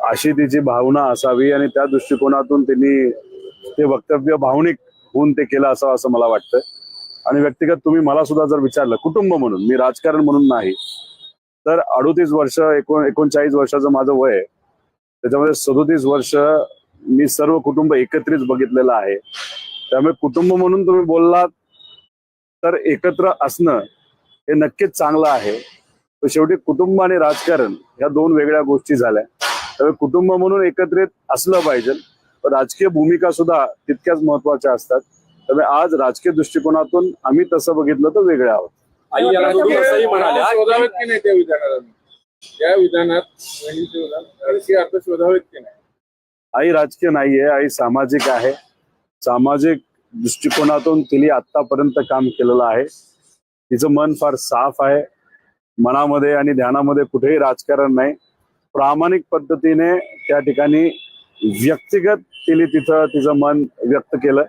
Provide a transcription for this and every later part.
अशी तिची भावना असावी आणि त्या दृष्टिकोनातून त्यांनी ते वक्तव्य भावनिक होऊन ते केलं असावं असं मला वाटतं आणि व्यक्तिगत तुम्ही मला सुद्धा जर विचारलं कुटुंब म्हणून मी राजकारण म्हणून नाही तर अडोतीस वर्ष एकोण एकोणचाळीस वर्षाचं माझं वय आहे. त्याच्यामध्ये सदोतीस वर्ष मी सर्व कुटुंब एकत्रित बघितलेलं आहे. त्यामुळे कुटुंब म्हणून तुम्ही बोललात तर एकत्र असणं हे नक्कीच चांगलं आहे. शेवटी कुटुंब आणि राजकारण ह्या दोन वेगळ्या गोष्टी झाल्या. त्यामुळे कुटुंब म्हणून एकत्रित असलं पाहिजे. पण राजकीय भूमिका सुद्धा तितक्याच महत्त्वाच्या असतात. त्यामुळे आज राजकीय दृष्टिकोनातून आम्ही तसं बघितलं तर वेगळे आहोत. आई शोधावेत की नाही त्या त्या विधानात राजकीय अर्थ शोधावेत की नाही? आई राजकीय नाहीये आई सामाजिक आहे. सामाजिक दृष्टिकोनातून तिने आतापर्यंत काम केलेलं आहे. तिचं मन फार साफ आहे. मनामध्ये आणि ध्यानामध्ये कुठेही राजकारण नाही. प्रामाणिक पद्धतीने त्या ठिकाणी व्यक्तिगत तिने तिथं तिचं मन व्यक्त केलं.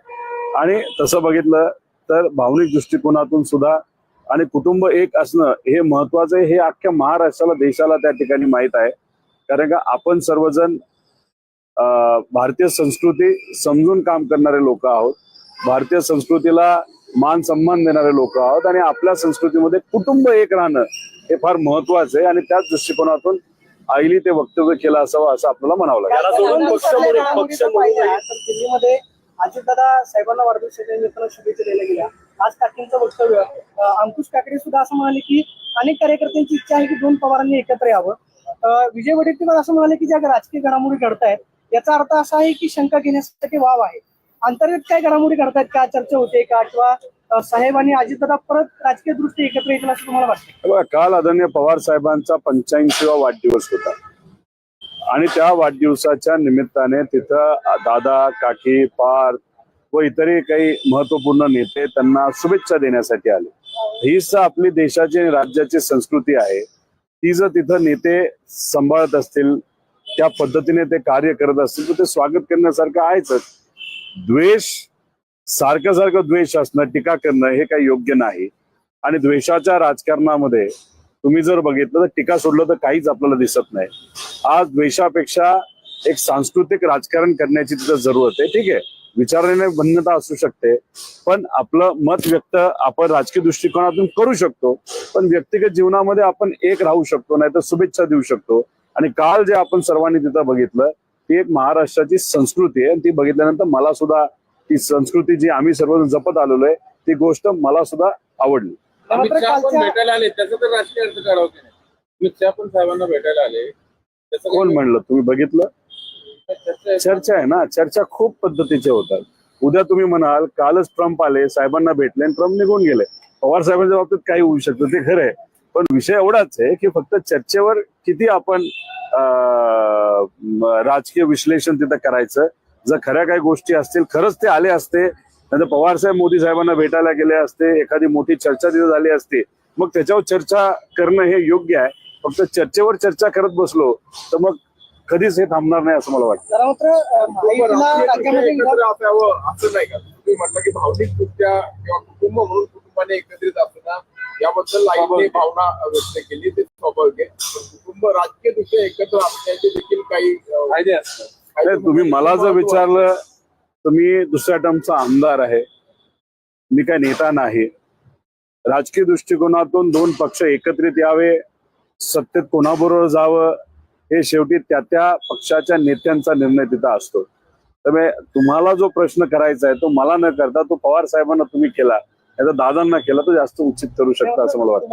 आणि तसं बघितलं तर भावनिक दृष्टिकोनातून सुद्धा आणि कुटुंब एक असणं हे महत्वाचं आहे. हे अख्ख्या महाराष्ट्राला देशाला त्या ठिकाणी माहीत आहे. कारण का आपण सर्वजण भारतीय संस्कृती समजून काम करणारे लोक आहोत. भारतीय संस्कृतीला मान सन्मान देणारे लोक आहोत. आणि आपल्या संस्कृतीमध्ये कुटुंब एक राहणं हे फार महत्वाचं आहे. आणि त्याच दृष्टिकोनातून आईली ते वक्तव्य केलं असावं असं आपल्याला म्हणावं लागेल. अजितदादा साहेबांना वाढदिवसाच्या निमित्तानं शुभेच्छा द्यायला गेल्या. आज काकींचं वक्तव्य अंकुश काकडे सुद्धा असं म्हणाले की अनेक कार्यकर्त्यांची इच्छा आहे की दोन पवारांनी एकत्र यावं. विजय वडेट्टीवार असं म्हणाले की ज्या राजकीय घडामोडी घडतायत याचा अर्थ असा आहे की शंका घेण्यासाठी वाव आहे. अंतर्गत काय घडामोडी घडतायत का चर्चा होते का? किंवा साहेब आणि अजितदादा परत राजकीय दृष्टी एकत्र येतील असं तुम्हाला वाटतं? काल आदरणीय पवार साहेबांचा पंच्याऐंशीवा वाढदिवस होता. आणि त्या वाढदिवसाच्या निमित्ताने तिथं दादा काकी पार व इतरही काही महत्त्वपूर्ण नेते त्यांना शुभेच्छा देण्यासाठी आले. हीच आपली देशाची आणि राज्याची संस्कृती आहे. ती जर तिथं नेते सांभाळत असतील त्या पद्धतीने ते कार्य करत असतील तर ते स्वागत करण्यासारखं आहेच. द्वेष सारखं सारखं द्वेष असणं टीका करणं हे काही योग्य नाही. आणि द्वेषाच्या राजकारणामध्ये तुम्ही जर बघितलं तर टीका सोडलं तर काहीच आपल्याला दिसत नाही. आज द्वेषापेक्षा एक सांस्कृतिक राजकारण करण्याची तिथं जरूरत आहे. ठीक आहे. विचारण्याने भिन्नता असू शकते. पण आपलं मत व्यक्त आपण राजकीय दृष्टिकोनातून करू शकतो. पण व्यक्तिगत जीवनामध्ये आपण एक राहू शकतो नाही तर शुभेच्छा देऊ शकतो. आणि काल जे आपण सर्वांनी तिथं बघितलं ती एक महाराष्ट्राची संस्कृती आहे. आणि ती बघितल्यानंतर मला सुद्धा ती संस्कृती जी आम्ही सर्वजण जपत आलेलो आहे ती गोष्ट मला सुद्धा आवडली. अमित मात्र शहा पण कालच्या भेटायला आले त्याचा तर राजकीय अर्थ काढावं की नाही? अमित शहा पण साहेबांना भेटायला आले. त्याचं कोण म्हणलं? तुम्ही बघितलं? चर्चा आहे. ना चर्चा खूप पद्धतीच्या होतात. उद्या तुम्ही म्हणाल कालच ट्रम्प आले साहेबांना भेटले आणि ट्रम्प निघून गेले. पवार साहेबांच्या बाबतीत काही होऊ शकतं ते खरं आहे. पण विषय एवढाच आहे की फक्त चर्चेवर किती आपण राजकीय विश्लेषण तिथं करायचं जर खऱ्या काही गोष्टी असतील खरंच ते आले असते नंतर पवार साहेब मोदी साहेबांना भेटायला गेले असते एखादी मोठी चर्चा तिथं झाली असती मग त्याच्यावर चर्चा करणं हे योग्य आहे. फक्त चर्चेवर चर्चा करत बसलो तर मग कधीच हे थांबणार नाही असं मला वाटतं. का? म्हटलं की भावनिकदृष्ट्या किंवा कुटुंब म्हणून कुटुंबाने एकत्रित असणं याबद्दल आईने भावना व्यक्त केली ते स्वाभाविक आहे. कुटुंब राजकीय दृष्ट्या एकत्र असण्याचे देखील काही फायदे असतात. तुम्ही मला जर. विचारलं तर मी दुसऱ्या टर्मचा आमदार आहे. मी काय नेता नाही. राजकीय दृष्टिकोनातून दोन पक्ष एकत्रित यावे सत्तेत कोणाबरोबर जावं हे शेवटी त्या त्या पक्षाच्या नेत्यांचा निर्णय तिथं असतो. त्यामुळे तुम्हाला जो प्रश्न करायचा आहे तो मला न करता तो पवार साहेबांना तुम्ही केला. याचा दादांना केला तो जास्त उचित करू शकता असं मला वाटतं.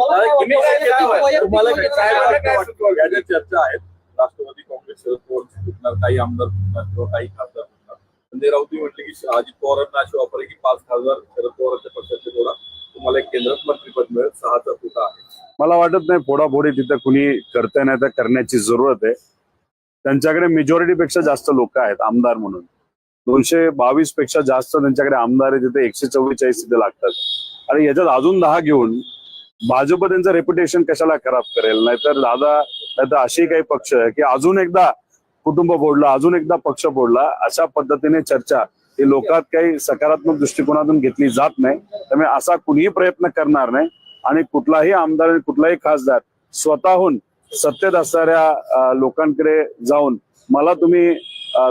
राष्ट्रवादी शरद पवार फुटणार काही आमदार फुटणार किंवा काही खासदार फुटणार. संजय राऊती म्हटले की अजित पवारांना अशी ऑफर आहे की पाच खासदार शरद पवारांच्या पक्षाचे जोडा. तुम्हाला एक केंद्रात मंत्रीपद मिळेल सहाचा तुटा आहे. मला वाटत नाही फोडाफोडी तिथं कुणी करते नाही तर करण्याची जरूरत आहे. त्यांच्याकडे मेजॉरिटी पेक्षा जास्त लोक आहेत आमदार म्हणून. दोनशे बावीसपेक्षा जास्त त्यांच्याकडे आमदार आहे तिथे एकशे चव्वेचाळीस तिथे लागतात. आणि याच्यात अजून दहा घेऊन भाजप त्यांचं रेप्युटेशन कशाला खराब करेल? नाहीतर दादा नाहीतर असे काही पक्ष आहे की अजून एकदा कुटुंब फोडला अजून एकदा पक्ष फोडला अशा पद्धतीने चर्चा ही लोकात काही सकारात्मक दृष्टिकोनातून घेतली जात नाही. त्यामुळे असा कुणीही प्रयत्न करणार नाही. आणि कुठलाही आमदार आणि कुठलाही खासदार स्वतःहून सत्तेत असणाऱ्या लोकांकडे जाऊन मला तुम्ही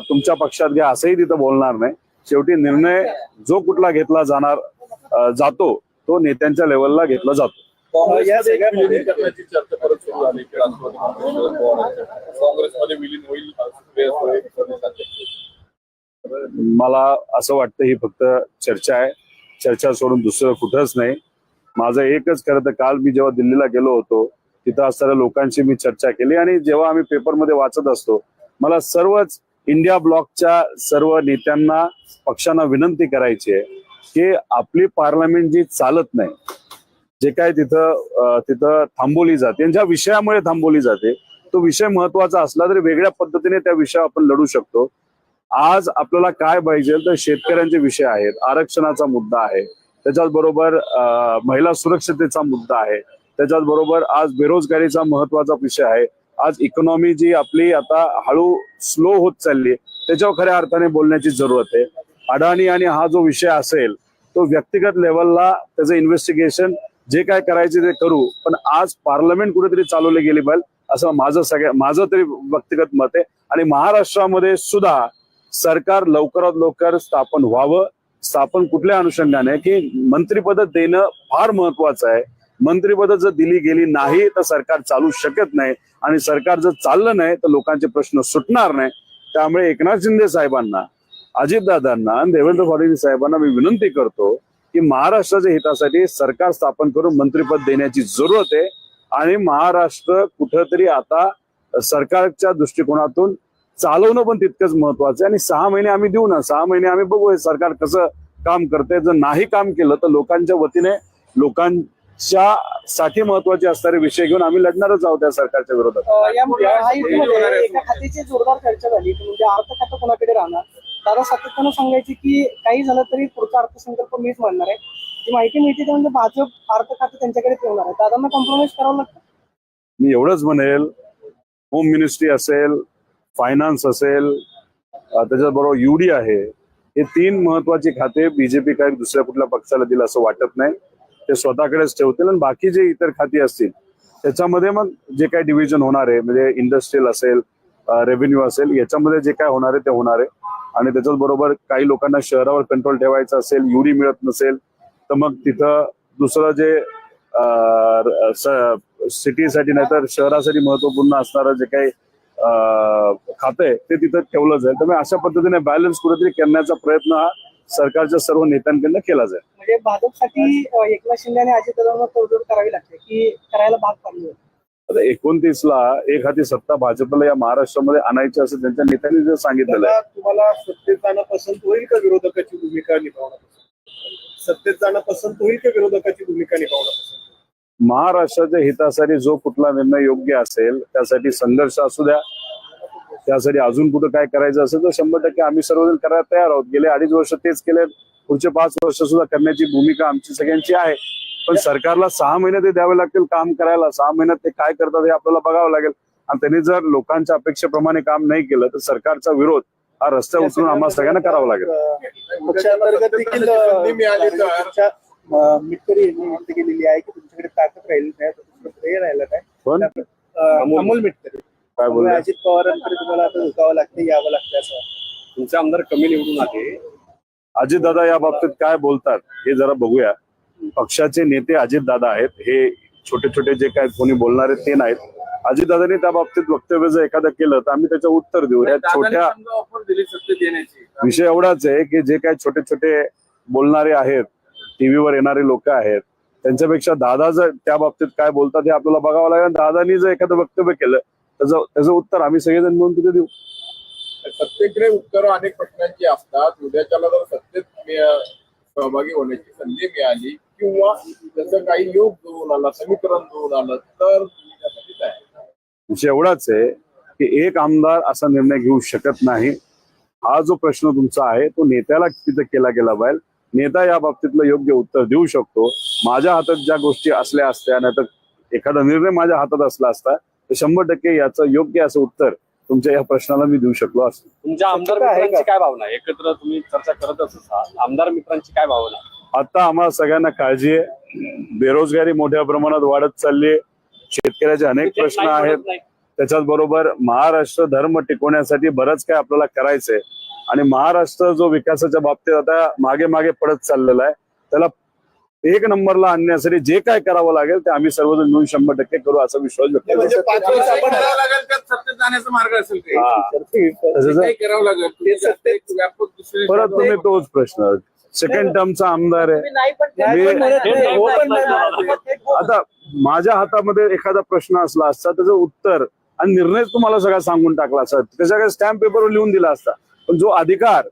तुमच्या पक्षात घ्या असंही तिथं बोलणार नाही. शेवटी निर्णय जो कुठला घेतला जाणार जातो तो नेत्यांच्या लेवलला घेतला जातो. काँग्रेसमध्ये एक विलीन करण्याची चर्चा परत सुरू झाली की राष्ट्रवादी काँग्रेस शरद पवारांच्या. काँग्रेसमध्ये विलीन होईल असं श्रेयस गोयल प्रदेश अध्यक्ष. मला असं वाटतं ही फक्त चर्चा आहे चर्चा सोडून दुसरं कुठंच नाही माझं एकच खरं तर काल मी जेव्हा दिल्लीला गेलो होतो तिथं असणाऱ्या लोकांशी मी चर्चा केली आणि जेव्हा आम्ही पेपरमध्ये वाचत असतो मला सर्वच इंडिया ब्लॉकच्या सर्व नेत्यांना पक्षांना विनंती करायची आहे की आपली पार्लमेंट जी चालत नाही जे काय तिथं तिथं थांबवली जाते ज्या विषयामुळे थांबवली जाते तो विषय महत्त्वाचा असला तरी वेगळ्या पद्धतीने त्या विषयावर आपण लढू शकतो. आज आपल्याला काय पाहिजे तर शेतकऱ्यांचे विषय आहेत आरक्षणाचा मुद्दा आहे त्याच्याच बरोबर महिला सुरक्षतेचा मुद्दा आहे त्याच्याच बरोबर आज बेरोजगारीचा महत्त्वाचा विषय आहे आज इकॉनॉमी जी आपली आता हळू स्लो होत चालली त्याच्यावर खऱ्या अर्थाने बोलण्याची जरूरत आहे. अडाणी आणि हा जो विषय असेल तो व्यक्तिगत लेवलला त्याचं इन्व्हेस्टिगेशन जे काय करायचे ते करू. पण आज पार्लमेंट कुठेतरी चालवले गेली पाहिजे असं माझं सगळ्या माझं तरी व्यक्तिगत मत आहे. आणि महाराष्ट्रामध्ये सुद्धा सरकार लवकरात लवकर स्थापन व्हावं. स्थापन कुठल्या अनुषंगाने? की मंत्रिपद देणं फार महत्वाचं आहे. मंत्रिपद जर दिली गेली नाही तर सरकार चालू शकत नाही. आणि सरकार जर चाललं नाही तर लोकांचे प्रश्न सुटणार नाही. त्यामुळे एकनाथ शिंदे साहेबांना अजितदादांना आणि देवेंद्र फडणवीस साहेबांना मी विनंती करतो की महाराष्ट्राच्या हितासाठी सरकार स्थापन करून मंत्रिपद देण्याची जरूरत आहे. आणि महाराष्ट्र कुठंतरी आता सरकारच्या दृष्टिकोनातून चालवणं पण तितकंच महत्वाचं आहे. आणि सहा महिने आम्ही देऊ ना सहा महिने आम्ही बघू हे सरकार कसं काम करते जर नाही काम केलं तर लोकांच्या वतीने लोकांच्या साठी महत्त्वाचे असणारे विषय घेऊन आम्ही लढणारच आहोत त्या सरकारच्या विरोधात. खात्याची जोरदार चर्चा झाली. म्हणजे अर्थ खातं कोणाकडे राहणार? दादा सातत्यानं सांगायचे की काही झालं तरी पुढचा अर्थसंकल्प मीच मांडणार आहे. जी माहिती मिळते ते म्हणजे भाजप अर्थ खातं त्यांच्याकडे ठेवणार आहे. दादांना कॉम्प्रोमाइज करावं लागतं? मी एवढंच म्हणेल होम मिनिस्ट्री असेल फायनान्स असेल त्याच्याबरोबर युडी आहे. हे तीन महत्वाची खाते बीजेपी काय दुसऱ्या कुठल्या पक्षाला दिलं असं वाटत नाही. ते स्वतःकडेच ठेवतील आणि बाकी जे इतर खाती असतील त्याच्यामध्ये मग जे काही डिव्हिजन होणार आहे म्हणजे इंडस्ट्रियल असेल रेव्हेन्यू असेल याच्यामध्ये जे काय होणार आहे ते होणार आहे. आणि त्याच्याच बरोबर काही लोकांना शहरावर कंट्रोल ठेवायचा असेल युडी मिळत नसेल तर मग तिथं दुसरं जे सिटीसाठी नाहीतर शहरासाठी महत्त्वपूर्ण असणारं जे काही खातं आहे ते तिथं ठेवलं जाईल. त्यामुळे अशा पद्धतीने बॅलन्स कुठेतरी करण्याचा प्रयत्न हा सरकारच्या सर्व नेत्यांकडनं केला जाईल. म्हणजे भाजपसाठी एकनाथ शिंदे आणि अजित करावी लागते की करायला भाग पाडली. आता एकोणतीस ला एक हाती सत्ता भाजपला या महाराष्ट्रामध्ये आणायची असं त्यांच्या नेत्यांनी जे सांगितलेलं आहे. तुम्हाला सत्तेत जाणं पसंत होईल का विरोधकाची भूमिका निभावणं सत्तेत जाणं पसंत होईल का विरोधकाची भूमिका निभावणं महाराष्ट्राच्या हितासाठी जो कुठला निर्णय योग्य असेल त्यासाठी संघर्ष असू द्या. त्यासाठी अजून कुठं काय करायचं असेल तर शंभर टक्के आम्ही सर्वजण करायला तयार आहोत. गेले अडीच वर्ष तेच केले पुढचे पाच वर्ष सुद्धा करण्याची भूमिका आमची सगळ्यांची आहे. पण सरकारला सहा महिने ते द्यावे लागतील काम करायला. सहा महिन्यात ते काय करतात हे आपल्याला बघावं लागेल. आणि त्यांनी जर लोकांच्या अपेक्षेप्रमाणे काम नाही केलं तर सरकारचा विरोध हा रस्त्यावर उतरून आम्हाला सगळ्यांना करावा लागेल. मिटकरी यांनी व्यक्त केलेली आहे की तुमच्याकडे ताकद राहील नाही तर तुमच्याकडे हे राहिलं काय पण अमोल. मिटकरी. काय बोलले? अजित पवारांकडे तुम्हाला आता झुकावं लागतं यावं लागतं असं. तुमचे आमदार कमी निवडून आले. अजितदादा या बाबतीत काय बोलतात हे जरा बघूया. पक्षाचे नेते अजितदादा आहेत. हे छोटे छोटे जे काय कोणी बोलणारे ते नाहीत. अजितदादांनी त्या बाबतीत वक्तव्य जर एखादं केलं तर आम्ही त्याचं उत्तर देऊ. या छोट्या विषय एवढाच आहे की जे काही छोटे छोटे बोलणारे आहेत टीव्हीवर येणारे लोक आहेत त्यांच्यापेक्षा दादा जर त्या बाबतीत काय बोलतात हे आपल्याला बघावं लागेल. दादानी जर एखादं वक्तव्य केलं त्याचं त्याचं उत्तर आम्ही सगळेजण मिळून तिथे देऊ. सत्तेकडे उत्तरं अनेक प्रश्नांची असतात. उद्याच्याला जर सत्तेत मि- सहभागी होण्याची संधी मिळाली किंवा त्याचं काही योग जुळून आला समीकरण जुळून आलं तर विषय एवढाच आहे की एक आमदार असा निर्णय घेऊ शकत नाही. हा जो प्रश्न तुमचा आहे तो नेत्याला तिथं केला गेला पाहिजे. नेता या बाबतीतलं योग्य उत्तर देऊ शकतो. माझ्या हातात ज्या गोष्टी असल्या असत्या नाही तर एखादा निर्णय माझ्या हातात असला असता तर शंभर टक्के याचं योग्य असं उत्तर तुमच्या या प्रश्नाला मी देऊ शकलो असतो तुमच्या आमदार? मित्रांची काय भावना? एकत्र तुम्ही चर्चा करतच असाल आमदार मित्रांची काय भावना? आता आम्हाला सगळ्यांना काळजी आहे बेरोजगारी मोठ्या प्रमाणात वाढत चालली आहे शेतकऱ्याचे अनेक प्रश्न आहेत. त्याच्याच बरोबर महाराष्ट्र धर्म टिकवण्यासाठी बरंच काय आपल्याला करायचंय आणि महाराष्ट्र जो विकासाच्या बाबतीत आता मागे मागे पडत चाललेला आहे त्याला एक नंबरला आणण्यासाठी जे काय करावं लागेल ते आम्ही सर्वजण मिळून शंभर टक्के करू असा विश्वास व्यक्त करतो म्हणजे पाच वर्ष काय आपण करावं लागेल त्यात सत्तेत जाण्याचा मार्ग असेल ते. हा. तसंच काही करावं लागेल. तुम्ही जास्त एक व्यापक दुसरे परत तुम्ही तोच प्रश्न. सेकंड टर्मचा आमदार आहे. नाही पण नाही पण म्हणत नाही, नाही, हो पण नाही, नाही. आता माझ्या हातामध्ये एखादा प्रश्न असला असता त्याचं उत्तर आणि निर्णय तुम्हाला सगळा सांगून टाकला असता त्याच्या काही स्टॅम्प पेपरवर लिहून दिला असता. पण जो अधिकार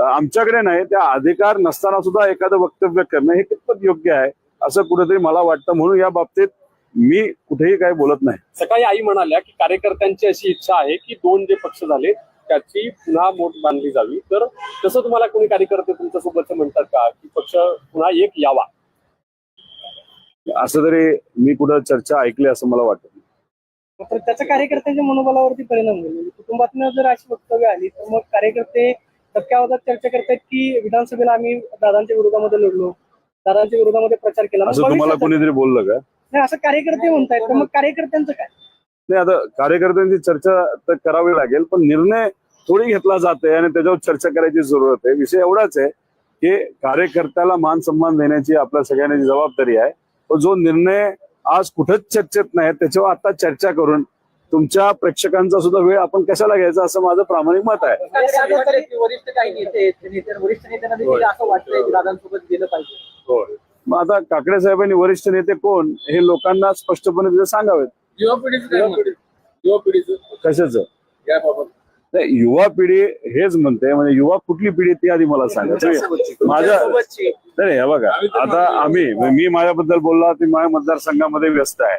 आमच्याकडे नाही त्या अधिकार नसताना सुद्धा एखादं वक्तव्य करणं हे कितपत योग्य आहे असं कुठेतरी मला वाटतं. म्हणून या बाबतीत मी कुठेही काही बोलत नाही. सकाळी आई म्हणाल्या की कार्यकर्त्यांची अशी इच्छा आहे की दोन जे पक्ष झाले त्याची पुन्हा मोठ बांधली जावी. तर तसं तुम्हाला कोणी कार्यकर्ते तुमच्या सोबतचे म्हणतात का? की पक्ष पुन्हा एक यावा? असं तरी मी कुठं चर्चा ऐकली असं मला वाटत त्याच्या कार्यकर्त्यांच्या मनोबलावरती परिणाम होईल. म्हणजे कुटुंबातनं जर अशी वक्तव्य आली तर मग कार्यकर्ते धक्क्यावादात चर्चा करतात की विधानसभेला आम्ही दादांच्या विरोधामध्ये लढलो. दादांच्या विरोधामध्ये प्रचार केला. मग तुम्हाला भविष्यात- कोणीतरी बोललं का? नाही असं कार्यकर्ते म्हणतायत. तर मग कार्यकर्त्यांचं काय? नाही आता कार्यकर्त्यांची चर्चा तर करावी लागेल पण निर्णय थोडी घेतला जाते आणि त्याच्यावर चर्चा करायची जरूरत आहे. विषय एवढाच आहे की कार्यकर्त्याला मान सन्मान देण्याची आपल्या सगळ्यांची जबाबदारी आहे. तो जो निर्णय आज कुठंच चर्चेत नाही त्याच्यावर आता चर्चा करून तुमच्या प्रेक्षकांचा सुद्धा वेळ आपण कशाला घ्यायचा असं माझं प्रामाणिक मत आहे. वरिष्ठ काही नेते आहेत, नेते वरिष्ठ नेत्यांना देखील असं वाटतंय की दादांसोबत गेलं पाहिजे. मग आता काकडे साहेबांनी वरिष्ठ नेते कोण हे लोकांना स्पष्टपणे तिथे सांगावेत. युवा पिढीचं? युवा पिढीचं. कशाचं? याबाबत नाही युवा पिढी हेच म्हणते म्हणजे युवा कुठली पिढी ती आधी मला सांगा. माझ्या नाही नाही, हे बघा आता आम्ही मी माझ्याबद्दल बोलला की माझ्या मतदारसंघामध्ये व्यस्त आहे.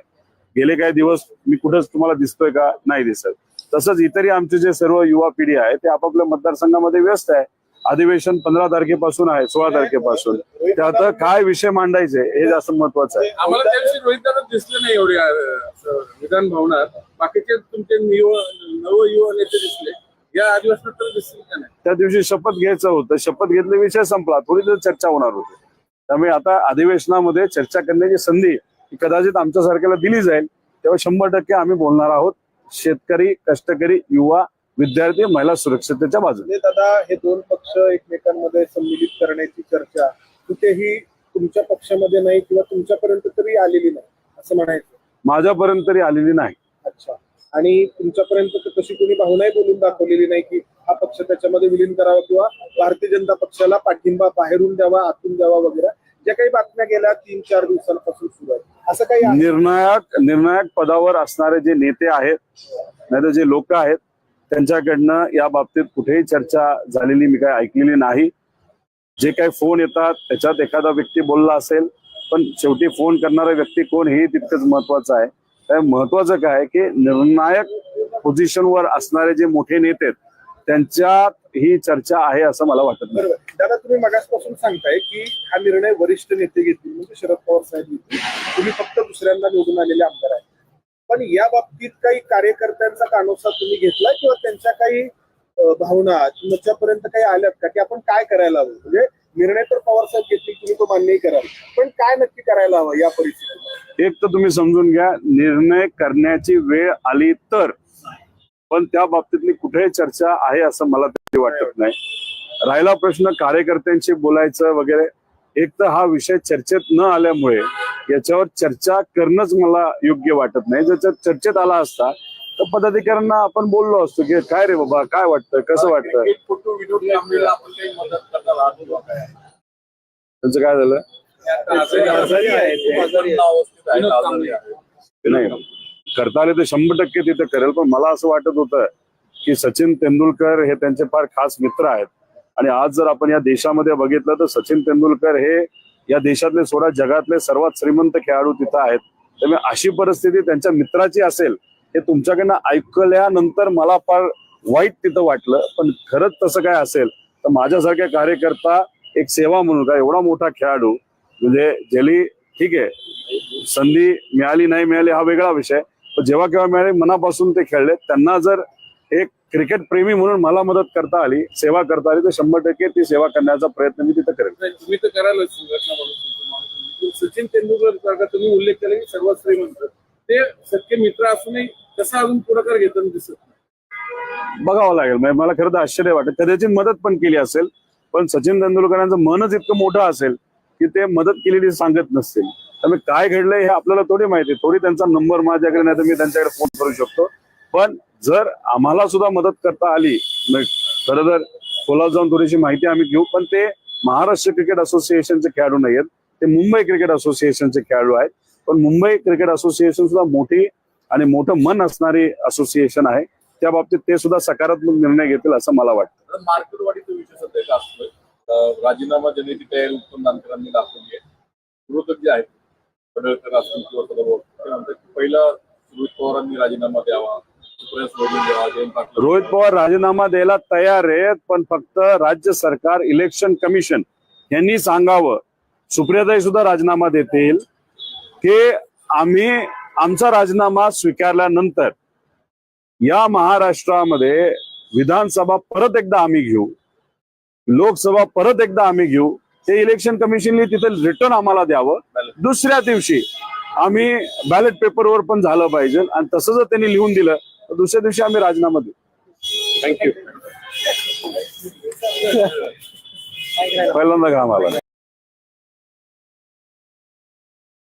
गेले काही दिवस मी कुठंच तुम्हाला दिसतोय का नाही दिसत. तसंच इतरही आमचे जे सर्व युवा पिढी आहे ते आपापल्या मतदारसंघामध्ये व्यस्त आहे. अधिवेशन पंधरा तारखेपासून आहे सोळा तारखेपासून. त्यात काय विषय मांडायचे हे जास्त महत्वाचं आहे. आम्हाला त्या दिवशी रोहित दिसले नाही एवढे विधान भवनात. बाकीचे तुमचे युवा नव युवा नेते दिसले. या अधिवेशनात तर दिसले का नाही? त्या दिवशी शपथ घ्यायचं होतं. शपथ घेतले विषय संपला. थोडी तर चर्चा होणार होती. त्यामुळे आता अधिवेशनामध्ये चर्चा करण्याची संधी कदाचित आमच्यासारख्याला दिली जाईल. तेव्हा शंभर टक्के आम्ही बोलणार आहोत. शेतकरी कष्टकरी युवा विद्यार्थी महिला सुरक्षिततेच्या बाजूने. म्हणजे दादा हे दोन पक्ष एकमेकांमध्ये सम्मिलित करण्याची चर्चा कुठेही तुमच्या पक्षामध्ये नाही किंवा तुमच्यापर्यंत तरी आलेली नाही असं म्हणायचं. माझ्यापर्यंत तरी आलेली नाही. अच्छा. आणि तुमच्यापर्यंत तर तशी कोणी भावनाही बोलून दाखवलेली नाही की हा पक्ष त्याच्यामध्ये विलीन करावा किंवा भारतीय जनता पक्षाला पाठिंबा बाहेरून द्यावा आतून द्यावा वगैरे. ज्या काही बातम्या गेल्या तीन चार दिवसांपासून सुरू आहेत. असं काही निर्णायक निर्णायक पदावर असणारे जे नेते आहेत नाहीतर जे लोक आहेत त्यांच्याकडनं या बाबतीत कुठेही चर्चा झालेली मी काय ऐकलेली नाही. जे काही फोन येतात त्याच्यात एखादा व्यक्ती बोलला असेल पण शेवटी फोन करणारा व्यक्ती कोण हे तितकंच महत्वाचं आहे. त्यामुळे महत्वाचं काय की निर्णायक पोझिशनवर असणारे जे मोठे नेते आहेत त्यांच्यात ही चर्चा आहे असं मला वाटत नाही. बरोबर. दादा तुम्ही मगासपासून सांगताय की हा निर्णय वरिष्ठ नेते घेतील म्हणजे शरद पवार साहेब घेतील. तुम्ही फक्त दुसऱ्यांदा निवडून आलेले आमदार आहेत. पण या बाबतीत काही कार्यकर्त्यांचा कानोसा तुम्ही घेतला किंवा त्यांच्या काही भावना तुमच्यापर्यंत काही आल्यात का? की आपण काय करायला हवं? म्हणजे निर्णय तर पवार साहेब घेतली तुम्ही तो मान्यही कराल. पण काय नक्की करायला हवं या परिस्थितीत? एक तर तुम्ही समजून घ्या निर्णय करण्याची वेळ आली तर पण त्या बाबतीतली कुठेही चर्चा आहे असं मला तरी वाटत नाही. राहिला प्रश्न कार्यकर्त्यांशी बोलायचं वगैरे एक तर हा विषय चर्चेत न आल्यामुळे याच्यावर चर्चा करणंच मला योग्य वाटत नाही. जर चर्चेत आला असता तर पदाधिकाऱ्यांना आपण बोललो असतो की काय रे बाबा काय वाटतं कसं वाटतं? त्यांचं काय झालं. नाही. करता आले तर शंभर टक्के तिथे करेल. पण मला असं वाटत होतं की सचिन तेंडुलकर हे त्यांचे फार खास मित्र आहेत. आणि आज जर आपण या देशामध्ये बघितलं तर सचिन तेंडुलकर हे या देशातले सोडा जगातले सर्वात श्रीमंत खेळाडू तिथं आहेत. त्यामुळे अशी परिस्थिती त्यांच्या मित्राची असेल हे तुमच्याकडनं ऐकल्यानंतर मला फार वाईट तिथं वाटलं. पण खरंच तसं काय असेल तर माझ्यासारख्या कार्यकर्ता एक सेवा म्हणून का एवढा मोठा खेळाडू म्हणजे ज्याली ठीक आहे संधी मिळाली नाही मिळाली हा वेगळा विषय. जेव्हा केव्हा मिळाली मनापासून ते खेळले त्यांना जर एक क्रिकेट प्रेमी म्हणून मला मदत करता आली सेवा करता आली तर शंभर टक्के ती सेवा करण्याचा प्रयत्न मी तिथं करेल तुम्ही तर करायलाच. सचिन तेंडुलकर सारखा तुम्ही उल्लेख केला की सर्वात श्रीमंत ते सख्खे मित्र असूनही कसा अजून पुढाकार घेताना दिसत नाही. बघावं लागेल. म्हणजे मला खरं तर आश्चर्य वाटत कदाचित मदत पण केली असेल पण सचिन तेंडुलकरांचं मनच इतकं मोठं असेल की ते मदत केलेली सांगत नसतील. त्यामुळे काय घडलंय हे आपल्याला थोडी माहिती थोडी त्यांचा नंबर माझ्याकडे नाही तर मी त्यांच्याकडे फोन करू शकतो. पण जर आम्हाला सुद्धा मदत करता आली खरं तर खोलात जाऊन थोडीशी माहिती आम्ही घेऊ पण ते महाराष्ट्र क्रिकेट असोसिएशनचे खेळाडू नाही आहेत. ते मुंबई क्रिकेट असोसिएशनचे खेळाडू आहेत. पण मुंबई क्रिकेट असोसिएशन सुद्धा मोठी आणि मोठं मन असणारी असोसिएशन आहे. त्या बाबतीत ते सुद्धा सकारात्मक निर्णय घेतील असं मला वाटतं. मार्केटवाढीचा विषय सध्या राजीनामा देण्याची तयारी उत्तम दानकरांनी दाखवली आहे. विरोधक जे आहेत पडळकर असतील किंवा ते म्हणतात की पहिला रोहित पवारांनी राजीनामा द्यावा. रोहित पवार राजीनामा द्यायला तयार आहेत पण फक्त राज्य सरकार इलेक्शन कमिशन यांनी सांगावं. सुप्रियाताई सुद्धा राजीनामा देतील. की आम्ही आमचा राजीनामा स्वीकारल्यानंतर या महाराष्ट्रामध्ये विधानसभा परत एकदा आम्ही घेऊ. लोकसभा परत एकदा आम्ही घेऊ. ते इलेक्शन कमिशनने तिथे रिटर्न आम्हाला द्यावं. दुसऱ्या दिवशी आम्ही बॅलेट पेपरवर पण झालं पाहिजे आणि तसं जर त्यांनी लिहून दिलं तर दुसऱ्या दिवशी आम्ही राजीनामा देऊ. थँक्यू पहिल्यांदा घाम आला